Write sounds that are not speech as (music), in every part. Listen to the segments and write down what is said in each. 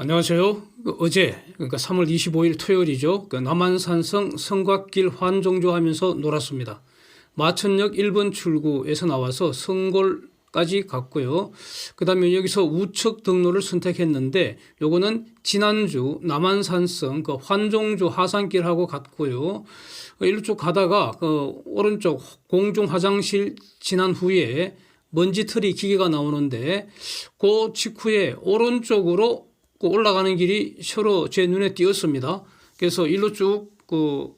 안녕하세요. 그 어제 그러니까 3월 25일 토요일이죠. 그 남한산성 성곽길 환종조 하면서 놀았습니다. 마천역 1번 출구에서 나와서 성골까지 갔고요. 그 다음에 여기서 우측 등로를 선택했는데 요거는 지난주 남한산성 그 환종조 하산길하고 갔고요. 그 일로 쭉 가다가 그 오른쪽 공중 화장실 지난 후에 먼지 틀이 기계가 나오는데 그 직후에 오른쪽으로 그 올라가는 길이 서로 제 눈에 띄었습니다. 그래서 일로 쭉 그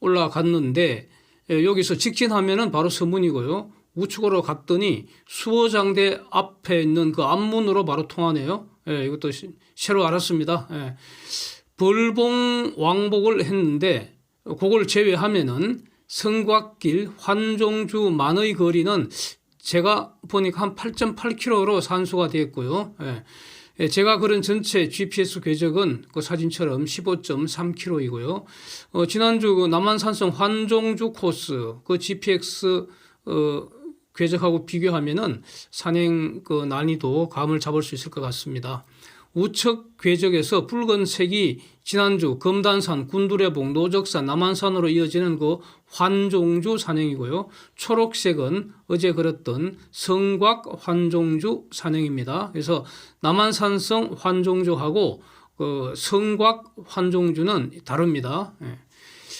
올라갔는데 예, 여기서 직진하면은 바로 서문이고요. 우측으로 갔더니 수어장대 앞에 있는 그 앞문으로 바로 통하네요. 예, 이것도 시- 새로 알았습니다. 예. 벌봉 왕복을 했는데 그걸 제외하면은 성곽길 환종주 만의 거리는 제가 보니까 한 8.8km로 산수가 됐고요. 예. 예, 제가 그런 전체 GPS 궤적은 그 사진처럼 15.3km이고요. 어, 지난주 그 남한산성 환종주 코스 그 GPX 어, 궤적하고 비교하면은 산행 그 난이도 감을 잡을 수 있을 것 같습니다. 우측 궤적에서 붉은색이 지난주 금단산, 군두레봉, 노적산, 남한산으로 이어지는 그 환종주 산행이고요. 초록색은 어제 걸었던 성곽 환종주 산행입니다. 그래서 남한산성 환종주하고 그 성곽 환종주는 다릅니다. 예.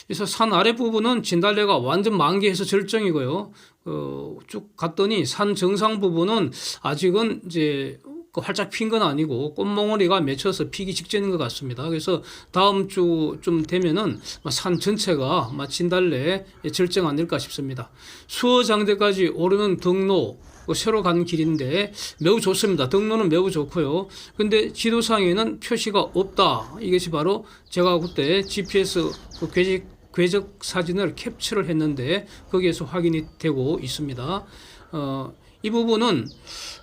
그래서 산 아래 부분은 진달래가 완전 만개해서 절정이고요. 어, 쭉 갔더니 산 정상 부분은 아직은 이제 그 활짝 핀 건 아니고 꽃몽오리가 맺혀서 피기 직전인 것 같습니다. 그래서 다음 주좀 되면은 산 전체가 막 진달래 절정 아닐까 싶습니다. 수어장대까지 오르는 등로 그 새로 간 길인데 매우 좋습니다. 등로는 매우 좋고요. 근데 지도상에는 표시가 없다. 이것이 바로 제가 그때 GPS 그 궤적, 궤적 사진을 캡처를 했는데 거기에서 확인이 되고 있습니다. 어, 이 부분은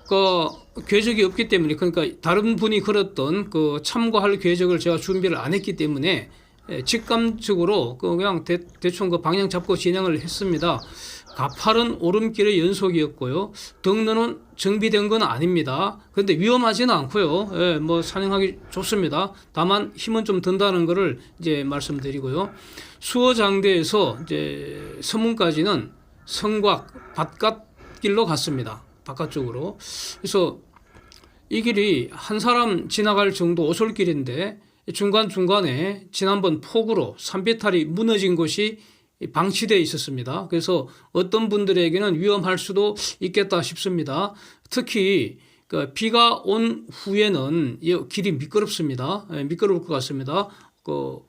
그 궤적이 없기 때문에 그러니까 다른 분이 걸었던 그 참고할 궤적을 제가 준비를 안 했기 때문에 예, 직감적으로 그 그냥 대, 대충 그 방향 잡고 진행을 했습니다. 가파른 오름길의 연속이었고요. 등로는 정비된 건 아닙니다. 그런데 위험하지는 않고요. 예, 뭐 산행하기 좋습니다. 다만 힘은 좀 든다는 것을 이제 말씀드리고요. 수어장대에서 이제 서문까지는 성곽 바깥길로 갔습니다. 바깥쪽으로. 그래서 이 길이 한 사람 지나갈 정도 오솔길인데 중간중간에 지난번 폭우로 산비탈이 무너진 곳이 방치되어 있었습니다. 그래서 어떤 분들에게는 위험할 수도 있겠다 싶습니다. 특히 그 비가 온 후에는 이 길이 미끄럽습니다. 예, 미끄러울 것 같습니다. 그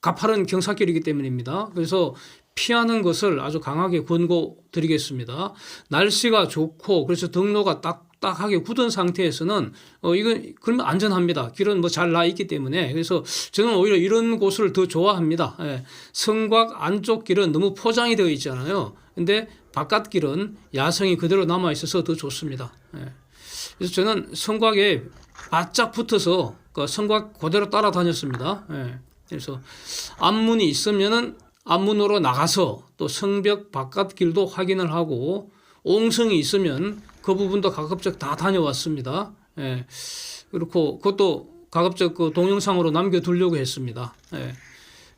가파른 경사길이기 때문입니다. 그래서 피하는 것을 아주 강하게 권고드리겠습니다. 날씨가 좋고 그래서 등로가 딱 딱하게 굳은 상태에서는 어 이건 그러면 안전합니다. 길은 뭐 잘 나 있기 때문에 그래서 저는 오히려 이런 곳을 더 좋아합니다. 예. 성곽 안쪽 길은 너무 포장이 되어 있잖아요. 근데 바깥 길은 야성이 그대로 남아 있어서 더 좋습니다. 예. 그래서 저는 성곽에 바짝 붙어서 그 성곽 그대로 따라다녔습니다. 예. 그래서 앞문이 있으면은 앞문으로 나가서 또 성벽 바깥 길도 확인을 하고 옹성이 있으면 그 부분도 가급적 다 다녀왔습니다. 예. 그렇고 그것도 가급적 그 동영상으로 남겨두려고 했습니다. 예.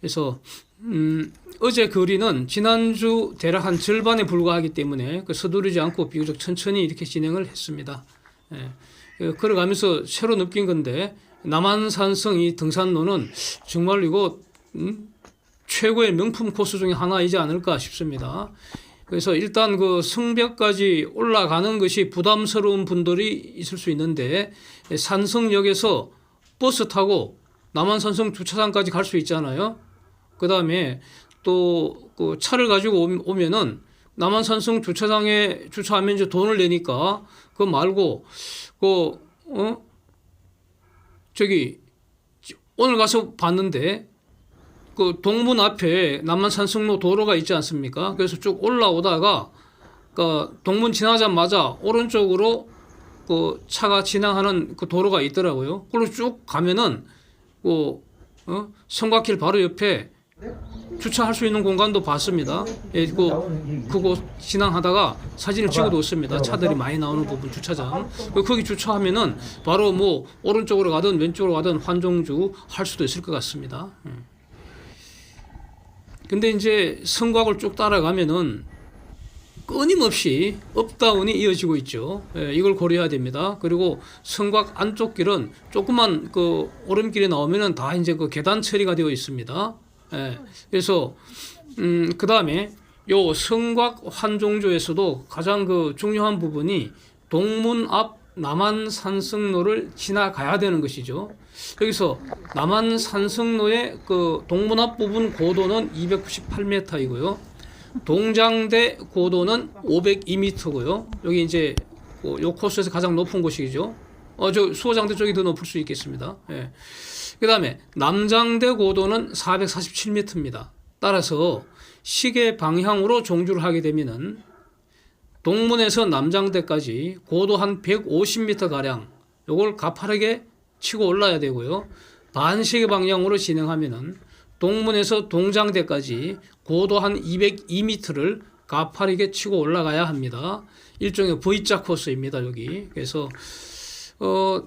그래서 음, 어제 거리는 지난주 대략 한 절반에 불과하기 때문에 그 서두르지 않고 비교적 천천히 이렇게 진행을 했습니다. 예. 그 걸어가면서 새로 느낀 건데 남한산성 이 등산로는 정말 이거 음? 최고의 명품 코스 중에 하나이지 않을까 싶습니다. 그래서 일단 그 성벽까지 올라가는 것이 부담스러운 분들이 있을 수 있는데 산성역에서 버스 타고 남한산성 주차장까지 갈 수 있잖아요. 그 다음에 또 그 차를 가지고 오- 오면은 남한산성 주차장에 주차하면 이제 돈을 내니까 그거 말고 그 어? 저기 오늘 가서 봤는데 그 동문 앞에 남한산성로 도로가 있지 않습니까? 그래서 쭉 올라오다가 그 동문 지나자마자 오른쪽으로 그 차가 지나가는 그 도로가 있더라고요. 그걸로 쭉 가면은 그 어? 성곽길 바로 옆에 주차할 수 있는 공간도 봤습니다. 예, 그 그곳 지나가다가 사진을 찍어뒀습니다. 차들이 많이 나오는 부분 주차장. 그 거기 주차하면은 바로 뭐 오른쪽으로 가든 왼쪽으로 가든 환종주 할 수도 있을 것 같습니다. 예. 근데 이제 성곽을 쭉 따라가면은 끊임없이 업다운이 이어지고 있죠. 예, 이걸 고려해야 됩니다. 그리고 성곽 안쪽 길은 조그만 그 오름길에 나오면은 다 이제 그 계단 처리가 되어 있습니다. 예, 그래서 음, 그 다음에 요 성곽 환종조에서도 가장 그 중요한 부분이 동문 앞 남한 산성로를 지나가야 되는 것이죠. 여기서 남한산성로의 그 동문 앞 부분 고도는 298m이고요. 동장대 고도는 502m고요. 여기 이제 그요 코스에서 가장 높은 곳이죠. 어, 저 수호장대 쪽이 더 높을 수 있겠습니다. 예. 그 다음에 남장대 고도는 447m입니다. 따라서 시계 방향으로 종주를 하게 되면은 동문에서 남장대까지 고도 한 150m 가량 요걸 가파르게 치고 올라야 되고요. 반시계 방향으로 진행하면은 동문에서 동장대까지 고도 한 202m를 가파르게 치고 올라가야 합니다. 일종의 V자 코스입니다, 여기. 그래서 어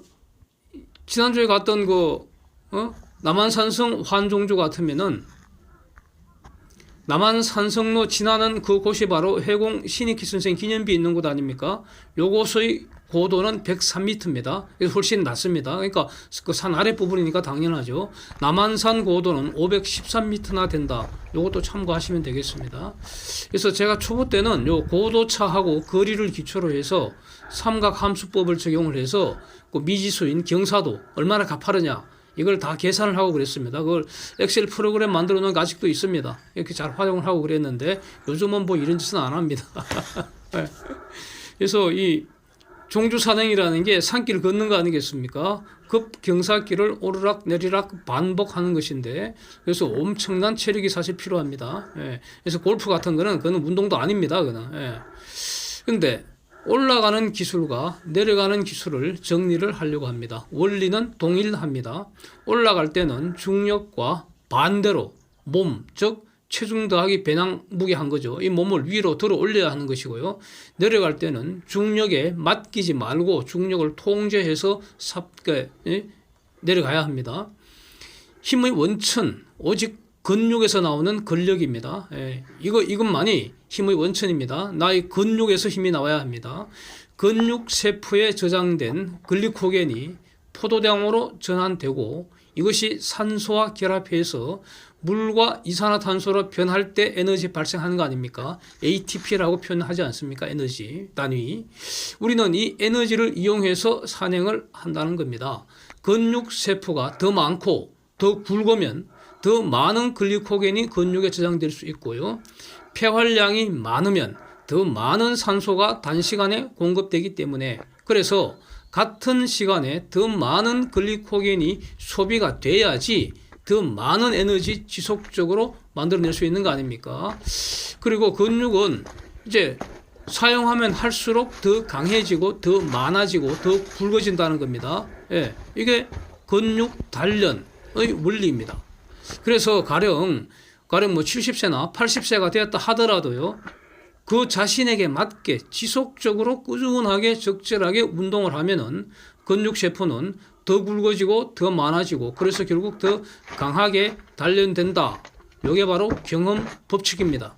지난주에 갔던 그 어? 남한산성 환종주 같으면은 남한산성로 지나는 그 곳이 바로 해공 신익희 선생 기념비 있는 곳 아닙니까? 요곳의 고도는 103m입니다. 그래서 훨씬 낮습니다. 그러니까 그 산 아래 부분이니까 당연하죠. 남한산 고도는 513m나 된다. 요것도 참고하시면 되겠습니다. 그래서 제가 초보 때는 요 고도차하고 거리를 기초로 해서 삼각 함수법을 적용을 해서 그 미지수인 경사도 얼마나 가파르냐 이걸 다 계산을 하고 그랬습니다. 그걸 엑셀 프로그램 만들어 놓은 게 아직도 있습니다. 이렇게 잘 활용을 하고 그랬는데 요즘은 뭐 이런 짓은 안 합니다. (laughs) 네. 그래서 이 종주 산행이라는 게 산길 걷는 거 아니겠습니까? 급 경사길을 오르락 내리락 반복하는 것인데 그래서 엄청난 체력이 사실 필요합니다. 예. 그래서 골프 같은 거는 그는 운동도 아닙니다. 그는. 예. 근데 올라가는 기술과 내려가는 기술을 정리를 하려고 합니다. 원리는 동일합니다. 올라갈 때는 중력과 반대로 몸, 즉 체중 더하기 배낭 무게 한 거죠. 이 몸을 위로 들어 올려야 하는 것이고요. 내려갈 때는 중력에 맡기지 말고 중력을 통제해서 삽게 예? 내려가야 합니다. 힘의 원천 오직 근육에서 나오는 근력입니다. 예, 이거 이것만이 힘의 원천입니다. 나의 근육에서 힘이 나와야 합니다. 근육 세포에 저장된 글리코겐이 포도당으로 전환되고 이것이 산소와 결합해서 물과 이산화탄소로 변할 때 에너지 발생하는 거 아닙니까? ATP라고 표현하지 않습니까? 에너지 단위. 우리는 이 에너지를 이용해서 산행을 한다는 겁니다. 근육 세포가 더 많고 더 굵으면 더 많은 글리코겐이 근육에 저장될 수 있고요. 폐활량이 많으면 더 많은 산소가 단시간에 공급되기 때문에 그래서 같은 시간에 더 많은 글리코겐이 소비가 돼야지 더 많은 에너지 지속적으로 만들어낼 수 있는 거 아닙니까? 그리고 근육은 이제 사용하면 할수록 더 강해지고 더 많아지고 더 굵어진다는 겁니다. 예, 이게 근육 단련의 원리입니다. 그래서 가령 가령 뭐 70세나 80세가 되었다 하더라도요. 그 자신에게 맞게 지속적으로 꾸준하게 적절하게 운동을 하면은 근육 세포는 더 굵어지고 더 많아지고 그래서 결국 더 강하게 단련된다. 이게 바로 경험 법칙입니다.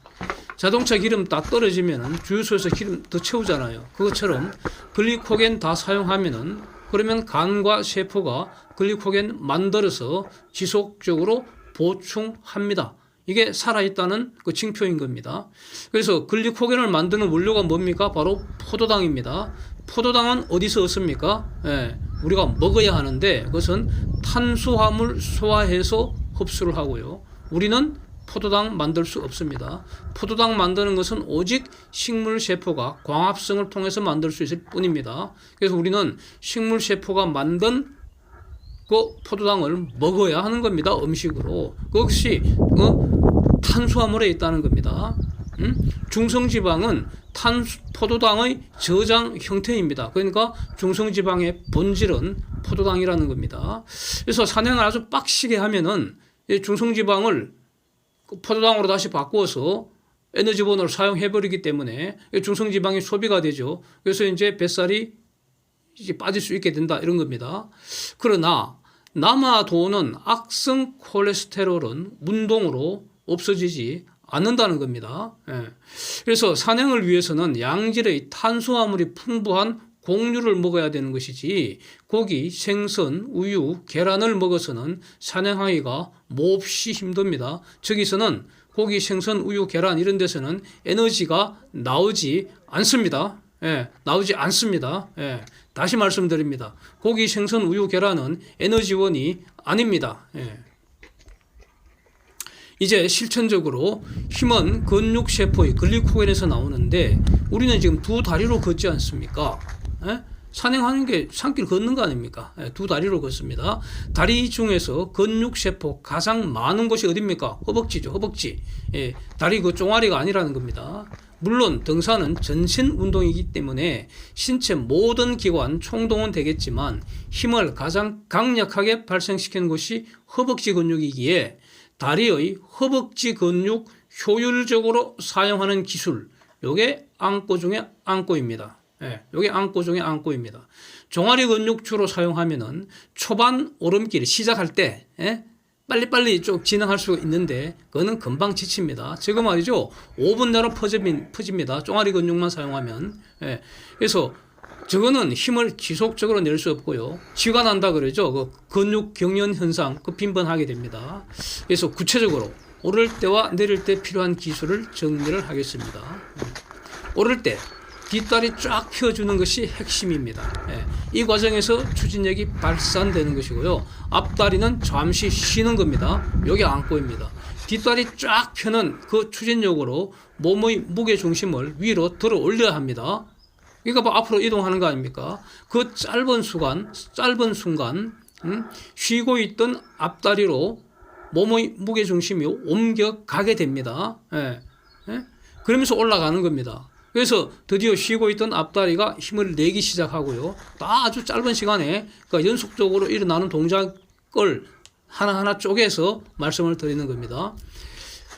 자동차 기름 다 떨어지면은 주유소에서 기름 더 채우잖아요. 그것처럼 글리코겐 다 사용하면은 그러면 간과 세포가 글리코겐 만들어서 지속적으로 보충합니다. 이게 살아있다는 그 징표인 겁니다. 그래서 글리코겐을 만드는 원료가 뭡니까? 바로 포도당입니다. 포도당은 어디서 얻습니까? 예, 우리가 먹어야 하는데 그것은 탄수화물 소화해서 흡수를 하고요. 우리는 포도당 만들 수 없습니다. 포도당 만드는 것은 오직 식물 세포가 광합성을 통해서 만들 수 있을 뿐입니다. 그래서 우리는 식물 세포가 만든 그 포도당을 먹어야 하는 겁니다. 음식으로. 그것이 어, 탄수화물에 있다는 겁니다. 음? 중성지방은 탄수, 포도당의 저장 형태입니다. 그러니까 중성지방의 본질은 포도당이라는 겁니다. 그래서 산행을 아주 빡시게 하면은 이 중성지방을 그 포도당으로 다시 바꾸어서 에너지원으로 사용해버리기 때문에 중성지방이 소비가 되죠. 그래서 이제 뱃살이 이제 빠질 수 있게 된다 이런 겁니다. 그러나 남아도는 악성 콜레스테롤은 운동으로 없어지지 않는다는 겁니다. 예. 그래서 산행을 위해서는 양질의 탄수화물이 풍부한 곡류를 먹어야 되는 것이지 고기, 생선, 우유, 계란을 먹어서는 산행하기가 몹시 힘듭니다. 저기서는 고기, 생선, 우유, 계란 이런 데서는 에너지가 나오지 않습니다. 예, 나오지 않습니다. 예, 다시 말씀드립니다. 고기, 생선, 우유, 계란은 에너지원이 아닙니다. 예. 이제 실천적으로 힘은 근육 세포의 글리코겐에서 나오는데 우리는 지금 두 다리로 걷지 않습니까? 예? 산행하는 게 산길 걷는 거 아닙니까? 예, 두 다리로 걷습니다. 다리 중에서 근육 세포 가장 많은 곳이 어딥니까? 허벅지죠, 허벅지. 예, 다리 그 종아리가 아니라는 겁니다. 물론 등산은 전신 운동이기 때문에 신체 모든 기관 총동원 되겠지만 힘을 가장 강력하게 발생시키는 곳이 허벅지 근육이기에 다리의 허벅지 근육 효율적으로 사용하는 기술, 요게 안고 중에 안고입니다. 예, 요게 안고 중에 안고입니다. 종아리 근육 주로 사용하면은 초반 오름길 시작할 때, 예? 빨리빨리 좀 진행할 수 있는데, 그거는 금방 지칩니다. 지금 말이죠. 5분 내로 퍼집니- 퍼집니다. 종아리 근육만 사용하면. 예, 그래서 저거는 힘을 지속적으로 낼 수 없고요. 쥐가 난다 그러죠. 그 근육 경련 현상, 그 빈번하게 됩니다. 그래서 구체적으로 오를 때와 내릴 때 필요한 기술을 정리를 하겠습니다. 오를 때 뒷다리 쫙 펴주는 것이 핵심입니다. 예, 이 과정에서 추진력이 발산되는 것이고요. 앞다리는 잠시 쉬는 겁니다. 여기 안고입니다. 뒷다리 쫙 펴는 그 추진력으로 몸의 무게 중심을 위로 들어 올려야 합니다. 그러니까 뭐 앞으로 이동하는 거 아닙니까? 그 짧은 순간, 짧은 순간, 음, 쉬고 있던 앞다리로 몸의 무게 중심이 옮겨가게 됩니다. 예. 예? 그러면서 올라가는 겁니다. 그래서 드디어 쉬고 있던 앞다리가 힘을 내기 시작하고요. 다 아주 짧은 시간에 그러니까 연속적으로 일어나는 동작을 하나하나 쪼개서 말씀을 드리는 겁니다.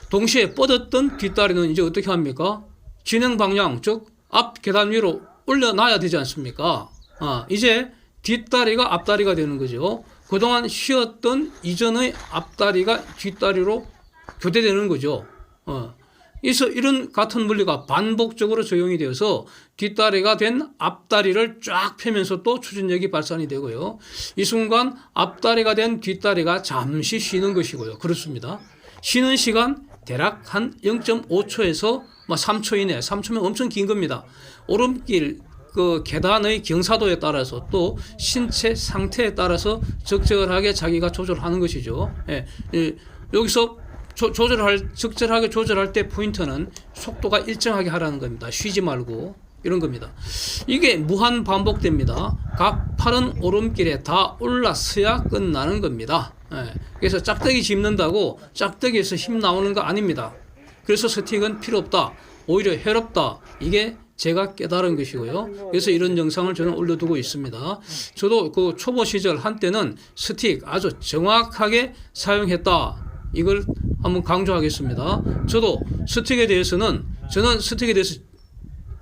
동시에 뻗었던 뒷다리는 이제 어떻게 합니까? 진행 방향, 즉, 앞 계단 위로 올려놔야 되지 않습니까? 아, 이제 뒷다리가 앞다리가 되는 거죠. 그동안 쉬었던 이전의 앞다리가 뒷다리로 교대되는 거죠. 어. 그래서 이런 같은 물리가 반복적으로 적용이 되어서 뒷다리가 된 앞다리를 쫙 펴면서 또 추진력이 발산이 되고요. 이 순간 앞다리가 된 뒷다리가 잠시 쉬는 것이고요. 그렇습니다. 쉬는 시간 대략 한 0.5초에서 3초 이내, 3초면 엄청 긴 겁니다. 오름길 그 계단의 경사도에 따라서 또 신체 상태에 따라서 적절하게 자기가 조절하는 것이죠. 예, 예, 여기서 조, 조절할 적절하게 조절할 때 포인트는 속도가 일정하게 하라는 겁니다. 쉬지 말고 이런 겁니다. 이게 무한 반복됩니다. 각 팔은 오름길에 다 올라서야 끝나는 겁니다. 예, 그래서 짝대기 짚는다고 짝대기에서 힘 나오는 거 아닙니다. 그래서 스틱은 필요 없다. 오히려 해롭다. 이게 제가 깨달은 것이고요. 그래서 이런 영상을 저는 올려두고 있습니다. 저도 그 초보 시절 한때는 스틱 아주 정확하게 사용했다. 이걸 한번 강조하겠습니다. 저도 스틱에 대해서는 저는 스틱에 대해서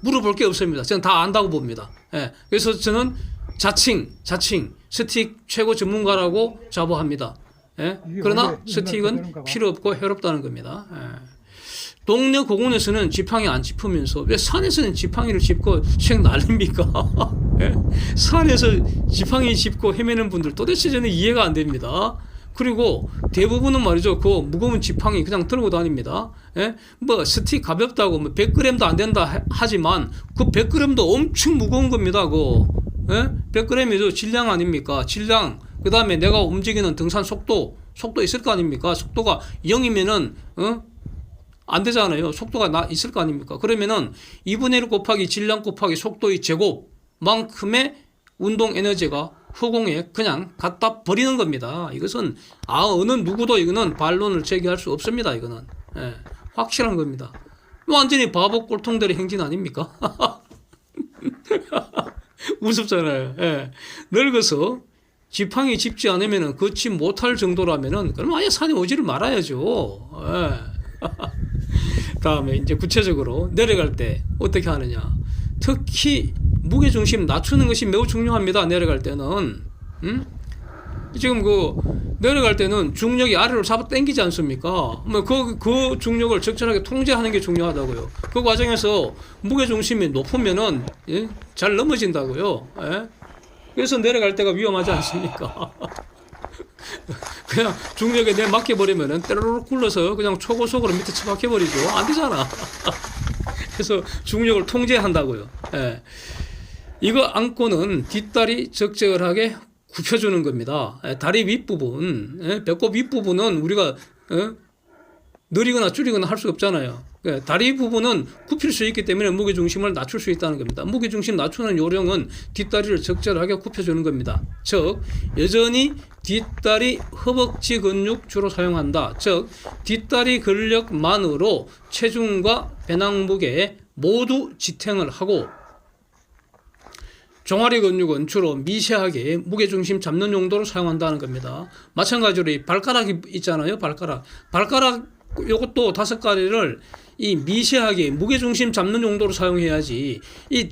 물어볼 게 없습니다. 저는 다 안다고 봅니다. 예. 그래서 저는 자칭, 자칭, 스틱 최고 전문가라고 자부합니다. 예. 그러나 스틱은. 필요 없고 해롭다는 겁니다. 예. 동네 고군에서는 지팡이 안 짚으면서 왜 산에서는 지팡이를 짚고 쉥 날립니까? (laughs) 예? 산에서 지팡이 짚고 헤매는 분들 도대체 저는 이해가 안 됩니다. 그리고 대부분은 말이죠. 그 무거운 지팡이 그냥 들고 다닙니다. 예? 뭐 스틱 가볍다고 뭐 100g도 안 된다 하- 하지만 그 100g도 엄청 무거운 겁니다. 그 예? 100g이죠. 질량 아닙니까? 질량. 그다음에 내가 움직이는 등산 속도 속도 있을 거 아닙니까? 속도가 0이면은 어? 안 되잖아요. 속도가 나 있을 거 아닙니까? 그러면은 2분의 1 곱하기 질량 곱하기 속도의 제곱만큼의 운동 에너지가 허공에 그냥 갖다 버리는 겁니다. 이것은 아 어느 누구도 이거는 반론을 제기할 수 없습니다. 이거는 예, 확실한 겁니다. 완전히 바보 꼴통들의 행진 아닙니까? (laughs) 우습잖아요. 예. 늙어서 지팡이 짚지 않으면은 걷지 못할 정도라면은 그럼 아예 산에 오지를 말아야죠. 예. (laughs) 다음에 이제 구체적으로 내려갈 때 어떻게 하느냐. 특히 무게 중심 낮추는 것이 매우 중요합니다. 내려갈 때는. 음? 지금 그 내려갈 때는 중력이 아래로 잡아 당기지 않습니까? 뭐그 그 중력을 적절하게 통제하는 게 중요하다고요. 그 과정에서 무게 중심이 높으면은 예? 잘 넘어진다고요. 예? 그래서 내려갈 때가 위험하지 않습니까? (laughs) 그냥 중력에 내 맡겨버리면은 때로록 굴러서 그냥 초고속으로 밑에 처박혀버리죠. 안 되잖아. (laughs) 그래서 중력을 통제한다고요. 예. 이거 안고는 뒷다리 적절하게 굽혀주는 겁니다. 예, 다리 윗부분, 예, 배꼽 윗부분은 우리가 예, 느리거나 줄이거나 할 수 없잖아요. 예, 다리 부분은 굽힐 수 있기 때문에 무게 중심을 낮출 수 있다는 겁니다. 무게 중심 낮추는 요령은 뒷다리를 적절하게 굽혀주는 겁니다. 즉 여전히 뒷다리 허벅지 근육 주로 사용한다. 즉 뒷다리 근력만으로 체중과 배낭 무게 모두 지탱을 하고 종아리 근육은 주로 미세하게 무게중심 잡는 용도로 사용한다는 겁니다. 마찬가지로 이 발가락이 있잖아요. 발가락. 발가락 요것도 다섯 가지를 이 미세하게 무게중심 잡는 용도로 사용해야지 이,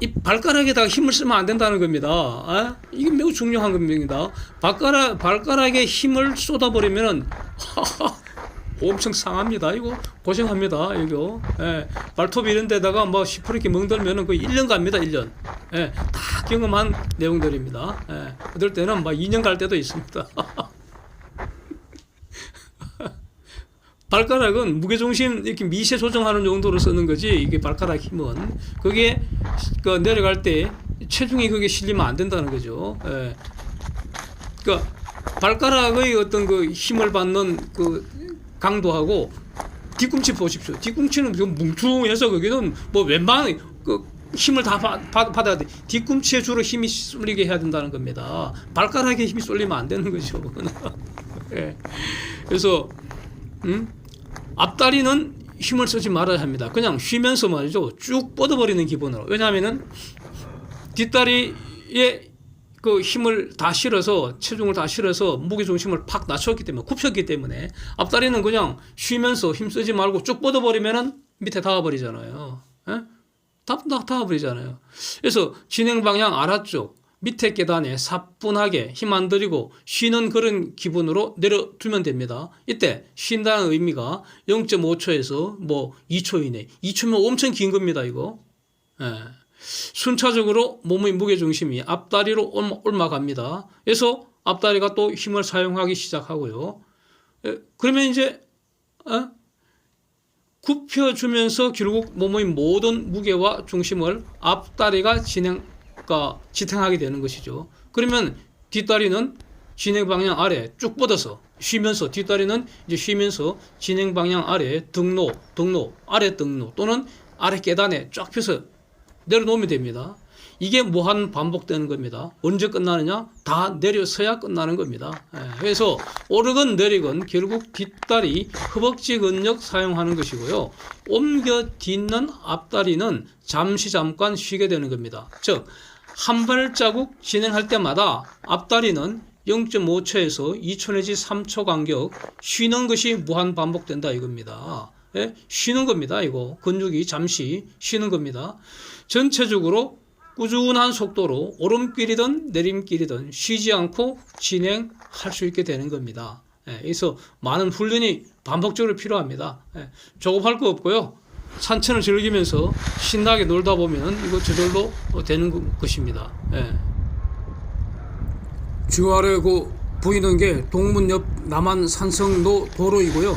이 발가락에다가 힘을 쓰면 안 된다는 겁니다. 아? 이게 매우 중요한 겁니다. 발가락, 발가락에 힘을 쏟아버리면은 (laughs) 엄청 상합니다. 이거 고생합니다. 이거 예, 발톱 이런 데다가 뭐 시퍼렇게 멍들면은 그 1년 갑니다. 1년. 예, 다 경험한 내용들입니다. 예, 그럴 때는 막 2년 갈 때도 있습니다. (laughs) 발가락은 무게중심 이렇게 미세 조정하는 용도로 쓰는 거지 이게 발가락 힘은 그게 그 내려갈 때 체중이 그게 실리면 안 된다는 거죠. 예. 그러니까 발가락의 어떤 그 힘을 받는 그 강도하고 뒤꿈치 보십시오. 뒤꿈치는 좀 뭉퉁해서 거기는 뭐 웬만한 그 힘을 다 받, 받, 받아야 돼. 뒤꿈치에 주로 힘이 쏠리게 해야 된다는 겁니다. 발가락에 힘이 쏠리면 안 되는 거죠. (laughs) 예. 그래서 음? 앞다리는 힘을 쓰지 말아야 합니다. 그냥 쉬면서 말이죠. 쭉 뻗어버리는 기분으로. 왜냐하면은 뒷다리에 그 힘을 다 실어서 체중을 다 실어서 무게 중심을 팍 낮췄기 때문에 굽혔기 때문에 앞다리는 그냥 쉬면서 힘 쓰지 말고 쭉 뻗어버리면은 밑에 닿아버리잖아요. 예? 다, 다 닿아버리잖아요. 그래서 진행 방향 아래쪽 밑에 계단에 사뿐하게 힘 안 들이고 쉬는 그런 기분으로 내려두면 됩니다. 이때 쉰다는 의미가 0.5초에서 뭐 2초 이내. 2초면 엄청 긴 겁니다, 이거. 예. 순차적으로 몸의 무게 중심이 앞다리로 올마, 갑니다 그래서 앞다리가 또 힘을 사용하기 시작하고요. 예, 그러면 이제 어? 굽혀주면서 결국 몸의 모든 무게와 중심을 앞다리가 진행 가 지탱하게 되는 것이죠. 그러면 뒷다리는 진행 방향 아래 쭉 뻗어서 쉬면서 뒷다리는 이제 쉬면서 진행 방향 아래 등로, 등로, 아래 등로 또는 아래 계단에 쫙 펴서 내려놓으면 됩니다. 이게 무한 반복되는 겁니다. 언제 끝나느냐? 다 내려서야 끝나는 겁니다. 예, 그래서 오르건 내리건 결국 뒷다리 허벅지 근력 사용하는 것이고요. 옮겨 딛는 앞다리는 잠시 잠깐 쉬게 되는 겁니다. 즉, 한 발자국 진행할 때마다 앞다리는 0.5초에서 2초 내지 3초 간격 쉬는 것이 무한 반복된다 이겁니다. 예? 쉬는 겁니다. 이거 근육이 잠시 쉬는 겁니다. 전체적으로 꾸준한 속도로 오름길이든 내림길이든 쉬지 않고 진행할 수 있게 되는 겁니다. 예, 그래서 많은 훈련이 반복적으로 필요합니다. 예, 조급할 거 없고요. 산천을 즐기면서 신나게 놀다 보면 이거 저절로 되는 것입니다. 예. 주 아래 그 보이는 게 동문 옆 남한 산성로 도로이고요.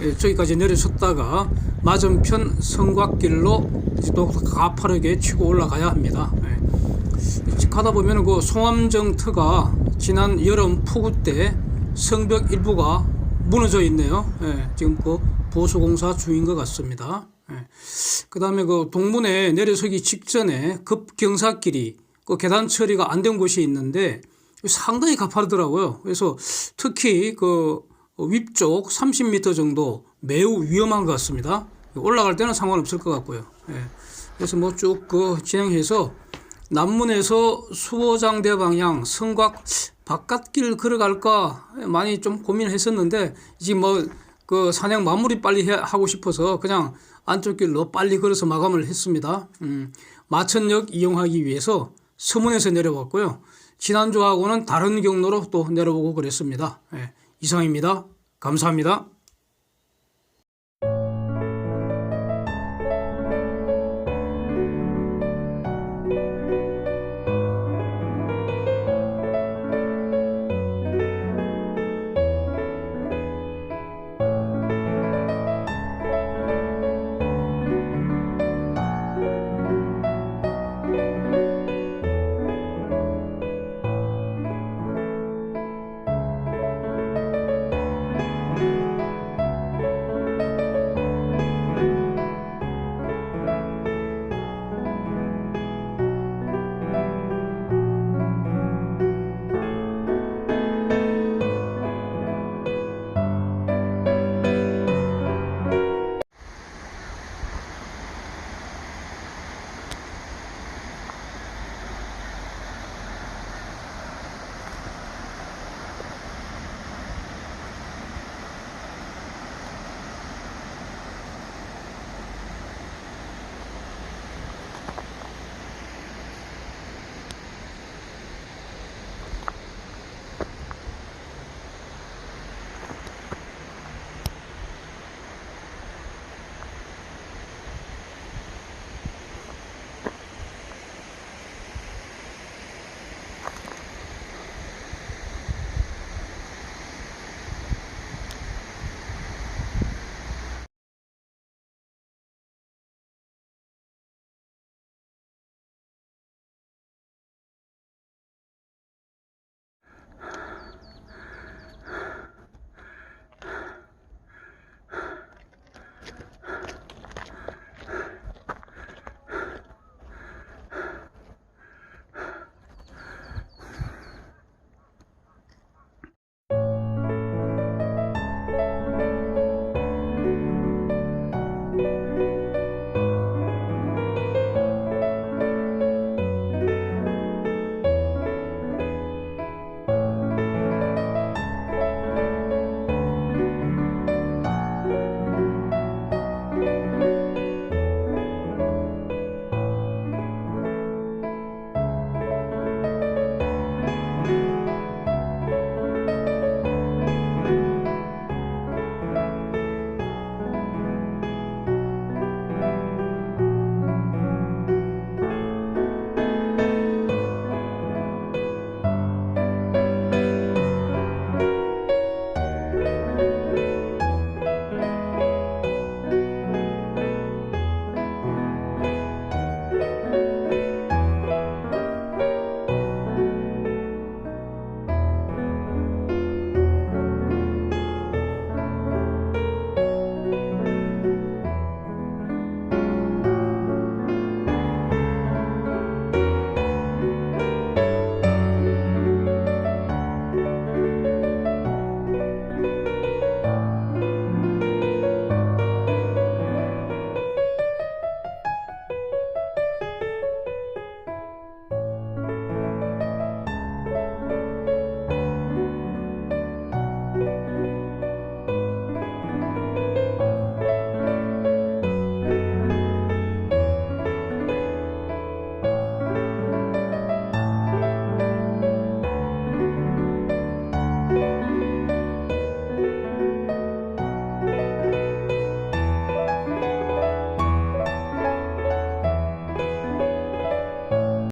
예, 예, 저기까지 내려섰다가 맞은편 성곽길로 또 가파르게 치고 올라가야 합니다. 예. 가다 보면 그 송암정 터가 지난 여름 폭우 때 성벽 일부가 무너져 있네요. 예, 지금 그 보수공사 중인 것 같습니다. 예. 그 다음에 그 동문에 내려서기 직전에 급경사길이 그 계단 처리가 안 된 곳이 있는데 상당히 가파르더라고요. 그래서 특히 그 위쪽 30m 정도 매우 위험한 것 같습니다. 올라갈 때는 상관없을 것 같고요. 예. 그래서 뭐 쭉 그 진행해서 남문에서 수호장대 방향 성곽 바깥길 걸어갈까 많이 좀 고민했었는데 지금 뭐그 사냥 마무리 빨리 해- 하고 싶어서 그냥 안쪽 길로 빨리 걸어서 마감을 했습니다. 음, 마천역 이용하기 위해서 서문에서 내려왔고요. 지난주하고는 다른 경로로 또 내려보고 그랬습니다. 예, 이상입니다. 감사합니다.